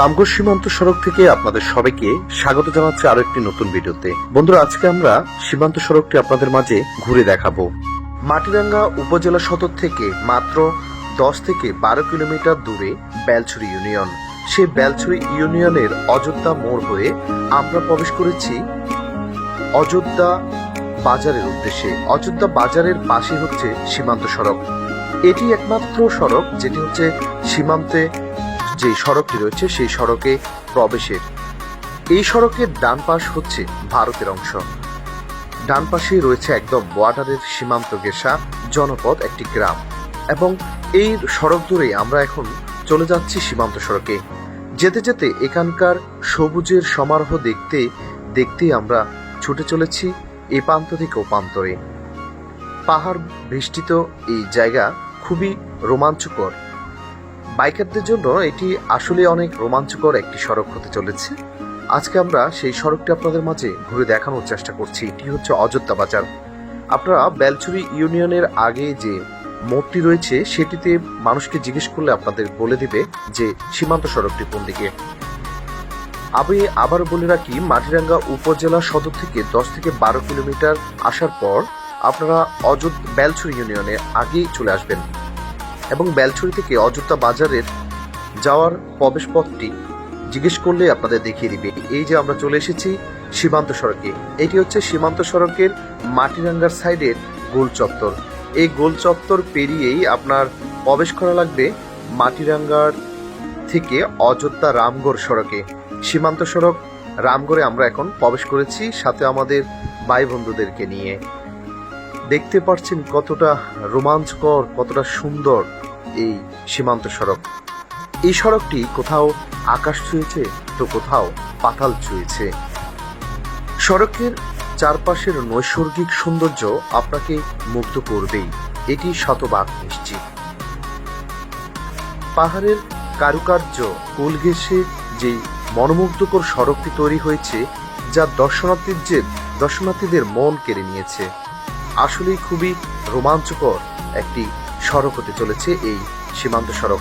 রামগড় সীমান্ত সড়ক থেকে আপনাদের সবাইকে স্বাগত জানাচ্ছি আরও একটি নতুন ভিডিওতে। বন্ধুরা, আজকে আমরা সীমান্ত সড়কটি আপনাদের মাঝে ঘুরে দেখাবো। মাটিরাঙ্গা উপজেলা সদর থেকে মাত্র দশ থেকে বারো কিলোমিটার দূরে বেলছড়ি ইউনিয়ন। সেই বেলছড়ি ইউনিয়নের অযোধ্যা মোড় হয়ে আমরা প্রবেশ করেছি অযোধ্যা বাজারের উদ্দেশ্যে। অযোধ্যা বাজারের পাশে হচ্ছে সীমান্ত সড়ক। এটি একমাত্র সড়ক যেটি হচ্ছে সীমান্তে যে সড়কটি রয়েছে, সেই সড়কে প্রবেশের। এই সড়কের ডান পাশ হচ্ছে ভারতের অংশ। ডান পাশে রয়েছে একদম বর্ডারের সীমান্ত ঘেঁষা জনপদ একটি গ্রাম। এবং এই সড়ক ধরেই আমরা এখন চলে যাচ্ছি সীমান্ত সড়কে। যেতে যেতে এখানকার সবুজের সমারোহ দেখতে দেখতে আমরা ছুটে চলেছি এ প্রান্ত থেকে ও প্রান্তরে। পাহাড় বেষ্টিত এই জায়গা খুবই রোমাঞ্চকর। বাইকারদের জন্য এটি আসলে অনেক রোমাঞ্চকর একটি সড়ক হতে চলেছে। আজকে আমরা সেই সড়কটি আপনাদের মাঝে ঘুরে দেখানোর চেষ্টা করছি। এটি হচ্ছে অযোধ্যা বাজার। আপনারা বেলচুরি ইউনিয়নের আগে যে মোড়টি রয়েছে, সেটিতে মানুষকে জিজ্ঞেস করলে আপনাদের বলে দিবে যে সীমান্ত সড়কটি কোন দিকে। আমি আবার বলে রাখি, মাটিরাঙ্গা উপজেলা সদর থেকে দশ থেকে বারো কিলোমিটার আসার পর আপনারা অযোধ্যা, বেলছড়ি ইউনিয়নে আগেই চলে আসবেন। এবং বেলছড়ি থেকে অযোধ্যা বাজারের যাওয়ার প্রবেশ পথটি জিজ্ঞেস করলে আপনাদের দেখিয়ে দিবে। এই যে আমরা চলে এসেছি সীমান্ত সড়কে। এটি হচ্ছে সীমান্ত সড়কের মাটিরাঙ্গার সাইডের গোল চত্বর। এই গোল চত্বর পেরিয়েই আপনার প্রবেশ করা লাগবে মাটিরাঙ্গার থেকে অযোধ্যা রামগড় সড়কে। সীমান্ত সড়ক রামগড়ে আমরা এখন প্রবেশ করেছি সাথে আমাদের ভাই বন্ধুদেরকে নিয়ে। দেখতে পাচ্ছেন কতটা রোমাঞ্চকর, কতটা সুন্দর এই সীমান্ত সড়ক। এই সড়কটি কোথাও আকাশ ছুঁয়েছে তো কোথাও পাতাল ছুঁয়েছে। সড়কের চারপাশের নৈসর্গিক সৌন্দর্য আপনাকে মুগ্ধ করবেই। এটি শতভাগ নিশ্চিত। পাহাড়ের কারুকার্য, কোল ঘেঁষে যে মনোমুগ্ধকর সড়কটি তৈরি হয়েছে, যা দর্শনার্থীদের দর্শনার্থীদের মন কেড়ে নিয়েছে। আসলেই খুবই রোমাঞ্চকর একটি সড়ক হতে চলেছে এই সীমান্ত সড়ক।